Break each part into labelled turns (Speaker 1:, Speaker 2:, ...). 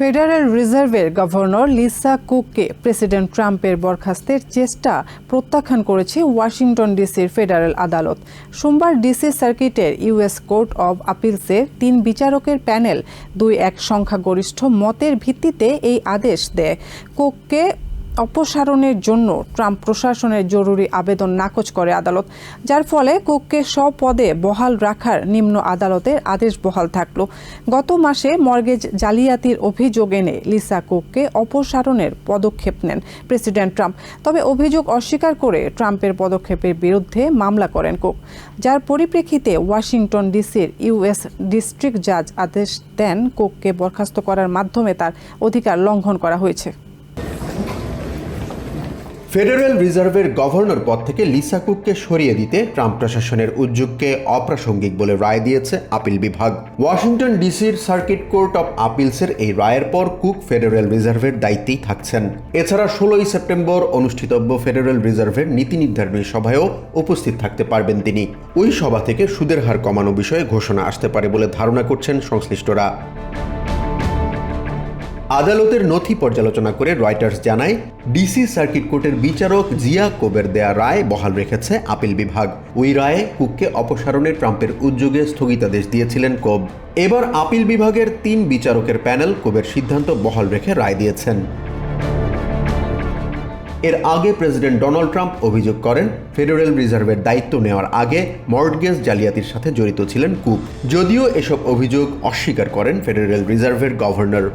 Speaker 1: Federal রিজার্ভের governor Lisa কুককে president ট্রাম্পের বরখাস্তের চেষ্টা প্রত্যাখ্যান করেছে ওয়াশিংটন ডিসির ফেডারেল আদালত। সোমবার ডিসি সার্কিটের ইউএস কোর্ট অব আপিলসের তিন বিচারকের প্যানেল, দুই এক সংখ্যাগরিষ্ঠ মতের ভিত্তিতে এই আদেশ দেয়। কুককে অপসারণের জন্য ট্রাম্প প্রশাসনের জরুরি আবেদন নাকচ করে আদালত, যার ফলে কুককে স্বপদে বহাল রাখার নিম্ন আদালতের আদেশ বহাল থাকল। গত মাসে মর্গেজ জালিয়াতির অভিযোগ এনে লিসা কুককে অপসারণের পদক্ষেপ নেন প্রেসিডেন্ট ট্রাম্প। তবে অভিযোগ অস্বীকার করে ট্রাম্পের পদক্ষেপের বিরুদ্ধে মামলা করেন কুক, যার পরিপ্রেক্ষিতে ওয়াশিংটন ডিসির ইউএস ডিস্ট্রিক্ট জাজ আদেশ দেন কুককে বরখাস্ত করার মাধ্যমে তার অধিকার লঙ্ঘন করা হয়েছে।
Speaker 2: ফেডারেল রিজার্ভের গভর্নর পদ থেকে লিসা কুককে সরিয়ে দিতে ট্রাম্প প্রশাসনের উদ্যোগকে অপ্রাসঙ্গিক বলে রায় দিয়েছে আপিল বিভাগ। ওয়াশিংটন ডিসির সার্কিট কোর্ট অফ আপিলসের এই রায়ের পর কুক ফেডারেল রিজার্ভের দায়িত্বেই থাকছেন। এছাড়া ষোলোই সেপ্টেম্বর অনুষ্ঠিতব্য ফেডারেল রিজার্ভের নীতি নির্ধারণী সভায়ও উপস্থিত থাকতে পারবেন তিনি। ওই সভা থেকে সুদের হার কমানো বিষয়ে ঘোষণা আসতে পারে বলে ধারণা করছেন সংশ্লিষ্টরা। আদালতের নথি পর্যালোচনা করে রয়টার্স জানায়, ডিসি সার্কিট কোর্টের বিচারক জিয়া কোবের দেয়া রায় বহাল রেখেছে আপিল বিভাগ। ওই রায়ে কুককে অপসারণে ট্রাম্পের উদ্যোগে স্থগিতাদেশ দিয়েছিলেন কোব। এবার আপিল বিভাগের তিন বিচারকের প্যানেল কোবের সিদ্ধান্ত বহাল রেখে রায় দিয়েছেন। এর আগে প্রেসিডেন্ট ডোনাল্ড ট্রাম্প অভিযোগ করেন, ফেডারেল রিজার্ভের দায়িত্ব নেওয়ার আগে মর্টগেজ জালিয়াতির সাথে জড়িত ছিলেন কুক যদিও এসব অভিযোগ অস্বীকার করেন ফেডারেল রিজার্ভের গভর্নর।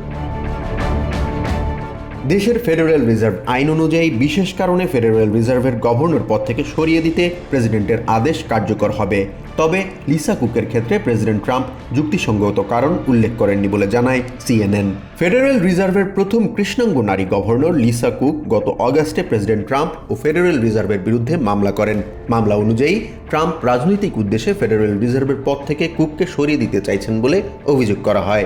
Speaker 2: দেশের ফেডারেল রিজার্ভ আইন অনুযায়ী বিশেষ কারণে ফেডারেল রিজার্ভের গভর্নর পদ থেকে সরিয়ে দিতে প্রেসিডেন্টের আদেশ কার্যকর হবে। তবে লিসা কুকের ক্ষেত্রে প্রেসিডেন্ট ট্রাম্প যুক্তিসঙ্গত কারণ উল্লেখ করেননি বলে জানায় সিএনএন ফেডারেল রিজার্ভের প্রথম কৃষ্ণাঙ্গ নারী গভর্নর লিসা কুক গত অগাস্টে প্রেসিডেন্ট ট্রাম্প ও ফেডারেল রিজার্ভের বিরুদ্ধে মামলা করেন। মামলা অনুযায়ী ট্রাম্প রাজনৈতিক উদ্দেশ্যে ফেডারেল রিজার্ভের পদ থেকে কুককে সরিয়ে দিতে চাইছেন বলে অভিযোগ করা হয়।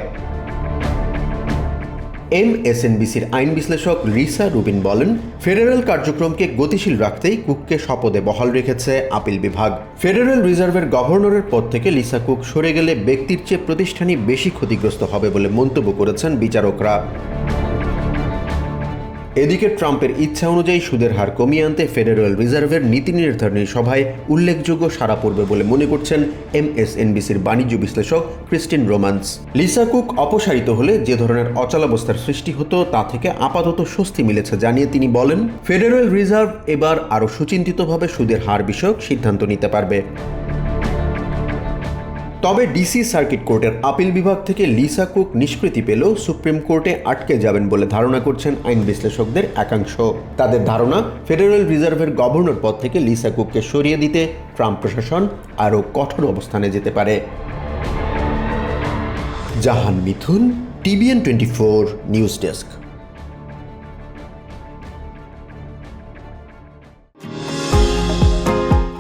Speaker 2: এম এস এসএনবিসির আইন বিশ্লেষক রিসা রুবিন বলেন, ফেডারেল কার্যক্রমকে গতিশীল রাখতেই কুককে শপথে বহাল রেখেছে আপিল বিভাগ। ফেডারেল রিজার্ভের গভর্নরের পদ থেকে লিসা কুক সরে গেলে ব্যক্তির চেয়ে প্রতিষ্ঠানই বেশি ক্ষতিগ্রস্ত হবে বলে মন্তব্য করেছেন বিচারকরা। এদিকে ট্রাম্পের ইচ্ছা অনুযায়ী সুদের হার কমিয়ে আনতে ফেডারেল রিজার্ভের নীতি নির্ধারণী সভায় উল্লেখযোগ্য সাড়া পড়বে বলে মনে করছেন এমএসএনবিসির বাণিজ্য বিশ্লেষক ক্রিস্টিন রোমান্স। লিসা কুক অপসারিত হলে যে ধরনের অচলাবস্থার সৃষ্টি হতো তা থেকে আপাতত স্বস্তি মিলেছে জানিয়ে তিনি বলেন, ফেডারেল রিজার্ভ এবার আরও সুচিন্তিতভাবে সুদের হার বিষয়ক সিদ্ধান্ত নিতে পারবে। তবে ডিসি সার্কিট কোর্টের আপিল বিভাগ থেকে লিসা কুক নিষ্কৃতি পেলেও সুপ্রিম কোর্টে আটকে যাবেন বলে ধারণা করছেন আইন বিশ্লেষকদের একাংশ। তাদের ধারণা, ফেডারেল রিজার্ভের গভর্নর পদ থেকে লিসা কুককে সরিয়ে দিতে ট্রাম্প প্রশাসন আরও কঠোর অবস্থানে যেতে পারে। Jahan Mithun, TVN twenty four news desk.